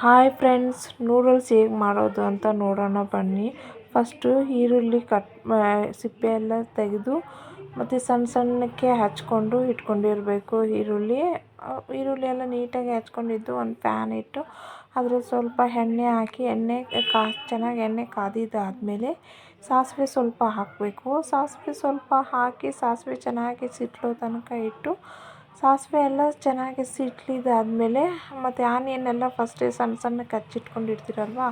Hi friends, noodles ಹೇಗೆ ಮಾಡೋದು ಅಂತ ನೋಡೋಣ ಬನ್ನಿ. ಫಸ್ಟು ಈರುಳ್ಳಿ ಕಟ್ ಸಿಪ್ಪೆ ಎಲ್ಲ ತೆಗೆದು ಮತ್ತು ಸಣ್ಣ ಸಣ್ಣಕ್ಕೆ ಹಚ್ಕೊಂಡು ಇಟ್ಕೊಂಡಿರಬೇಕು ಈರುಳ್ಳಿ. ಈರುಳ್ಳಿ ಎಲ್ಲ ನೀಟಾಗಿ ಹಚ್ಕೊಂಡಿದ್ದು ಒಂದು ಪ್ಯಾನ್ ಇಟ್ಟು ಅದ್ರ ಸ್ವಲ್ಪ ಎಣ್ಣೆ ಹಾಕಿ, ಎಣ್ಣೆ ಕಾ, ಚೆನ್ನಾಗಿ ಎಣ್ಣೆ ಕಾದಿದ್ದಾದಮೇಲೆ ಸಾಸಿವೆ ಸ್ವಲ್ಪ ಹಾಕಬೇಕು. ಸಾಸಿವೆ ಸ್ವಲ್ಪ ಹಾಕಿ, ಸಾಸಿವೆ ಚೆನ್ನಾಗಿ ಸಿಟ್ಲೋ ತನಕ ಇಟ್ಟು ಸಾಸಿವೆ ಎಲ್ಲ ಚೆನ್ನಾಗಿ ಸಿಟ್ಲಿದಾದಮೇಲೆ ಮತ್ತು ಆನಿಯನ್ ಎಲ್ಲ ಫಸ್ಟೇ ಸಣ್ಣ ಸಣ್ಣಕ್ಕೆ ಹಚ್ಚಿಟ್ಕೊಂಡಿರ್ತೀರಲ್ವ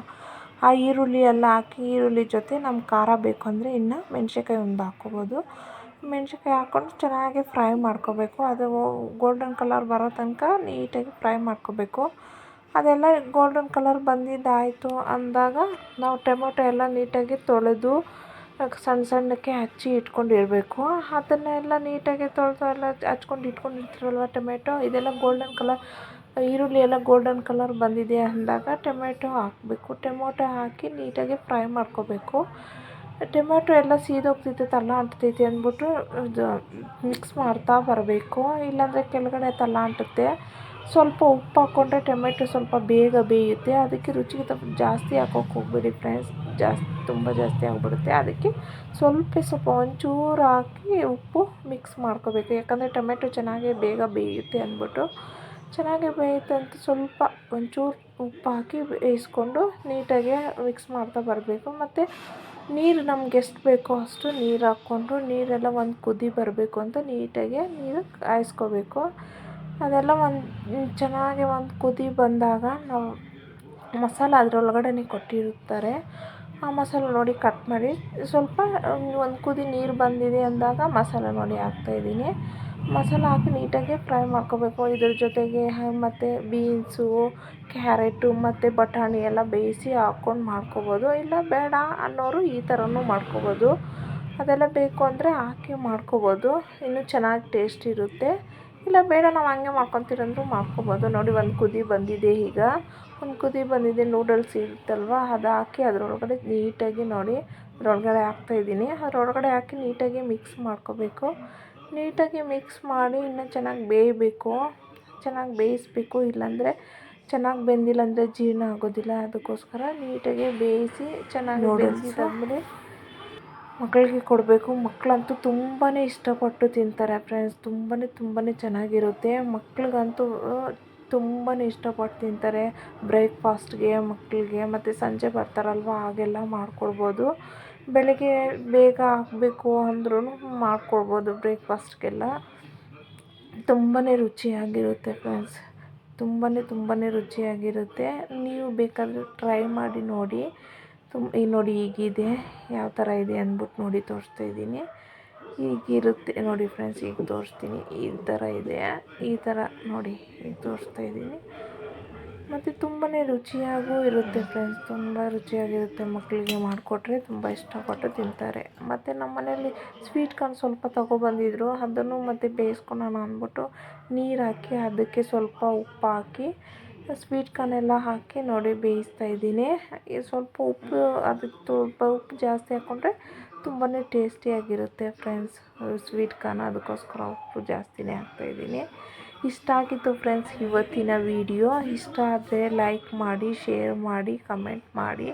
ಆ ಈರುಳ್ಳಿ ಎಲ್ಲ ಹಾಕಿ, ಈರುಳ್ಳಿ ಜೊತೆ ನಮ್ಗೆ ಖಾರ ಬೇಕು ಅಂದರೆ ಇನ್ನು ಮೆಣ್ಸಿನ್ಕಾಯಿ ಒಂದು ಹಾಕ್ಕೊಬೋದು. ಮೆಣ್ಸಿನ್ಕಾಯಿ ಹಾಕ್ಕೊಂಡು ಚೆನ್ನಾಗಿ ಫ್ರೈ ಮಾಡ್ಕೊಬೇಕು. ಅದು ಗೋಲ್ಡನ್ ಕಲರ್ ಬರೋ ತನಕ ನೀಟಾಗಿ ಫ್ರೈ ಮಾಡ್ಕೊಬೇಕು. ಅದೆಲ್ಲ ಗೋಲ್ಡನ್ ಕಲರ್ ಬಂದಿದ್ದಾಯಿತು ಅಂದಾಗ ನಾವು ಟೊಮೊಟೊ ಎಲ್ಲ ನೀಟಾಗಿ ತೊಳೆದು ಸಣ್ಣ ಸಣ್ಣಕ್ಕೆ ಹಚ್ಚಿ ಇಟ್ಕೊಂಡಿರಬೇಕು ಅದನ್ನೆಲ್ಲ ನೀಟಾಗಿ ತೊಳೆದು ಎಲ್ಲ ಹಚ್ಕೊಂಡು ಇಟ್ಕೊಂಡಿರ್ತೀರಲ್ವ ಟೊಮೆಟೊ? ಇದೆಲ್ಲ ಗೋಲ್ಡನ್ ಕಲರ್ ಈರುಳ್ಳಿ ಎಲ್ಲ ಗೋಲ್ಡನ್ ಕಲರ್ ಬಂದಿದೆ ಅಂದಾಗ ಟೊಮೆಟೊ ಹಾಕಬೇಕು. ಟೊಮೊಟೊ ಹಾಕಿ ನೀಟಾಗಿ ಫ್ರೈ ಮಾಡ್ಕೊಬೇಕು. ಟೊಮೆಟೊ ಎಲ್ಲ ಸೀದೋಗ್ತೈತೆ ತಲ್ಲ ಅಂಟ್ತೈತೆ ಅಂದ್ಬಿಟ್ಟು ಇದು ಮಿಕ್ಸ್ ಮಾಡ್ತಾ ಬರಬೇಕು. ಇಲ್ಲಾಂದರೆ ಕೆಳಗಡೆ ತಲ್ಲ ಅಂಟುತ್ತೆ. ಸ್ವಲ್ಪ ಉಪ್ಪು ಹಾಕ್ಕೊಂಡ್ರೆ ಟೊಮೆಟೊ ಸ್ವಲ್ಪ ಬೇಗ ಬೇಯುತ್ತೆ. ಅದಕ್ಕೆ ರುಚಿಗೆ ಸ್ವಲ್ಪ ಜಾಸ್ತಿ ಹಾಕೋಕೆ ಹೋಗ್ಬೇಡಿ ಫ್ರೆಂಡ್ಸ್ ಜಾಸ್ತಿ, ತುಂಬ ಜಾಸ್ತಿ ಆಗಿಬಿಡುತ್ತೆ. ಅದಕ್ಕೆ ಸ್ವಲ್ಪ ಸ್ವಲ್ಪ ಒಂಚೂರು ಹಾಕಿ ಉಪ್ಪು ಮಿಕ್ಸ್ ಮಾಡ್ಕೋಬೇಕು. ಯಾಕಂದರೆ ಟೊಮೆಟೊ ಚೆನ್ನಾಗೇ ಬೇಗ ಬೇಯುತ್ತೆ ಅಂದ್ಬಿಟ್ಟು. ಚೆನ್ನಾಗಿ ಬೇಯುತ್ತೆ ಅಂತ ಸ್ವಲ್ಪ ಒಂಚೂರು ಉಪ್ಪು ಹಾಕಿ ಬೇಯಿಸ್ಕೊಂಡು ನೀಟಾಗಿ ಮಿಕ್ಸ್ ಮಾಡ್ತಾ ಬರಬೇಕು. ಮತ್ತು ನೀರು ನಮ್ಗೆ ಎಷ್ಟು ಬೇಕೋ ಅಷ್ಟು ನೀರು ಹಾಕ್ಕೊಂಡು, ನೀರೆಲ್ಲ ಒಂದು ಕುದಿ ಬರಬೇಕು ಅಂತ ನೀಟಾಗಿ ನೀರು ಕಾಯಿಸ್ಕೋಬೇಕು. ಅದೆಲ್ಲ ಒಂದು, ಚೆನ್ನಾಗಿ ಒಂದು ಕುದಿ ಬಂದಾಗ ನಾವು ಮಸಾಲ ಅದರೊಳಗಡೆನೆ ಕೊಟ್ಟಿರುತ್ತಾರೆ ಮಸಾಲೆ ನೋಡಿ ಕಟ್ ಮಾಡಿ, ಸ್ವಲ್ಪ ಒಂದು ಕುದಿ ನೀರು ಬಂದಿದೆ ಅಂದಾಗ ಮಸಾಲೆ ನೋಡಿ ಹಾಕ್ತಾಯಿದ್ದೀನಿ ಮಸಾಲೆ ಹಾಕಿ ನೀಟಾಗಿ ಫ್ರೈ ಮಾಡ್ಕೋಬೇಕು. ಇದ್ರ ಜೊತೆಗೆ ಮತ್ತು ಬೀನ್ಸು, ಕ್ಯಾರೆಟು, ಮತ್ತು ಬಟಾಣಿ ಎಲ್ಲ ಬೇಯಿಸಿ ಹಾಕ್ಕೊಂಡು ಮಾಡ್ಕೋಬೋದು. ಇಲ್ಲ ಬೇಡ ಅನ್ನೋರು ಈ ಥರನೂ ಮಾಡ್ಕೋಬೋದು. ಅದೆಲ್ಲ ಬೇಕು ಅಂದರೆ ಹಾಕಿ ಮಾಡ್ಕೋಬೋದು. ಇನ್ನೂ ಚೆನ್ನಾಗಿ ಟೇಸ್ಟ್ ಇರುತ್ತೆ. ಇಲ್ಲ ಬೇಡ ನಾವು ಹಂಗೆ ಮಾಡ್ಕೊತೀರಂದ್ರೂ ಮಾಡ್ಕೊಬೋದು. ನೋಡಿ ಒಂದು ಕುದಿ ಬಂದಿದೆ ಈಗ. ಒಂದು ಕುದಿ ಬಂದಿದೆ ನೂಡಲ್ಸ್ ಇರುತ್ತಲ್ವ? ಅದು ಹಾಕಿ ಅದರೊಳಗಡೆ ನೀಟಾಗಿ ನೋಡಿ. ಅದರೊಳಗಡೆ ಹಾಕ್ತಾಯಿದ್ದೀನಿ ಅದರೊಳಗಡೆ ಹಾಕಿ ನೀಟಾಗಿ ಮಿಕ್ಸ್ ಮಾಡ್ಕೋಬೇಕು. ನೀಟಾಗಿ ಮಿಕ್ಸ್ ಮಾಡಿ ಇನ್ನೂ ಚೆನ್ನಾಗಿ ಬೇಯಬೇಕು. ಚೆನ್ನಾಗಿ ಬೇಯಿಸ್ಬೇಕು. ಇಲ್ಲಾಂದರೆ ಚೆನ್ನಾಗಿ ಬೆಂದಿಲ್ಲ ಅಂದರೆ ಜೀರ್ಣ ಆಗೋದಿಲ್ಲ. ಅದಕ್ಕೋಸ್ಕರ ನೀಟಾಗಿ ಬೇಯಿಸಿ ಚೆನ್ನಾಗಿ ಬೇಯಿಸಿದಾದ್ಮೇಲೆ ಮಕ್ಕಳಿಗೆ ಕೊಡಬೇಕು. ಮಕ್ಕಳಂತೂ ತುಂಬಾ ಇಷ್ಟಪಟ್ಟು ತಿಂತಾರೆ ಫ್ರೆಂಡ್ಸ್ ತುಂಬಾ ತುಂಬಾ ಚೆನ್ನಾಗಿರುತ್ತೆ. ಮಕ್ಳಿಗಂತೂ ತುಂಬಾ ಇಷ್ಟಪಟ್ಟು ತಿಂತಾರೆ. ಬ್ರೇಕ್ಫಾಸ್ಟ್ಗೆ ಮಕ್ಕಳಿಗೆ ಮತ್ತು ಸಂಜೆ ಬರ್ತಾರಲ್ವ ಆಗೆಲ್ಲ ಮಾಡಿಕೊಡ್ಬೋದು. ಬೆಳಗ್ಗೆ ಬೇಗ ಆಗಬೇಕು ಅಂದ್ರೂ ಮಾಡಿಕೊಡ್ಬೋದು ಬ್ರೇಕ್ಫಾಸ್ಟ್ಗೆಲ್ಲ ತುಂಬಾ ರುಚಿಯಾಗಿರುತ್ತೆ ಫ್ರೆಂಡ್ಸ್ ತುಂಬಾ ತುಂಬಾ ರುಚಿಯಾಗಿರುತ್ತೆ. ನೀವು ಬೇಕಾದರೆ ಟ್ರೈ ಮಾಡಿ ನೋಡಿ. ತುಂಬ ಈಗ ನೋಡಿ ಈಗಿದೆ ಯಾವ ಥರ ಇದೆ ಅಂದ್ಬಿಟ್ಟು ನೋಡಿ ತೋರಿಸ್ತಾ ಇದ್ದೀನಿ. ಹೀಗಿರುತ್ತೆ ನೋಡಿ ಫ್ರೆಂಡ್ಸ್ ಈಗ ತೋರಿಸ್ತೀನಿ. ಈ ಥರ ಇದೆ, ಈ ಥರ ನೋಡಿ ಈಗ ತೋರಿಸ್ತಾ ಇದ್ದೀನಿ. ಮತ್ತು ತುಂಬಾ ರುಚಿಯಾಗೂ ಇರುತ್ತೆ ಫ್ರೆಂಡ್ಸ್, ತುಂಬ ರುಚಿಯಾಗಿರುತ್ತೆ ಮಕ್ಕಳಿಗೆ ಮಾಡಿಕೊಟ್ರೆ, ತುಂಬ ಇಷ್ಟಪಟ್ಟು ತಿಂತಾರೆ. ಮತ್ತು ನಮ್ಮ ಮನೆಯಲ್ಲಿ ಸ್ವೀಟ್ ಕಾರ್ನ್ ಸ್ವಲ್ಪ ತಗೊಬಂದಿದ್ರು, ಅದನ್ನು ಮತ್ತು ಬೇಯಿಸ್ಕೊಳೋಣ ಅಂದ್ಬಿಟ್ಟು ನೀರು ಹಾಕಿ, ಅದಕ್ಕೆ ಸ್ವಲ್ಪ ಉಪ್ಪು ಹಾಕಿ ಸ್ವೀಟ್ ಕಾರ್ನ್ ಎಲ್ಲ ಹಾಕಿ ನೋಡಿ ಬೇಯಿಸ್ತಾ ಇದ್ದೀನಿ. ಸ್ವಲ್ಪ ಉಪ್ಪು ಅದಕ್ಕೆ ಸ್ವಲ್ಪ ಉಪ್ಪು ಜಾಸ್ತಿ ಹಾಕ್ಕೊಂಡ್ರೆ ತುಂಬಾ ಟೇಸ್ಟಿಯಾಗಿರುತ್ತೆ ಫ್ರೆಂಡ್ಸ್ ಸ್ವೀಟ್ ಕಾರ್ನ್ ಅದಕ್ಕೋಸ್ಕರ ಉಪ್ಪು ಜಾಸ್ತಿನೇ ಹಾಕ್ತಾಯಿದ್ದೀನಿ ಇಷ್ಟ ಆಗಿತ್ತು ಫ್ರೆಂಡ್ಸ್ ಇವತ್ತಿನ ವಿಡಿಯೋ ಇಷ್ಟ ಆದರೆ ಲೈಕ್ ಮಾಡಿ ಶೇರ್ ಮಾಡಿ ಕಮೆಂಟ್ ಮಾಡಿ.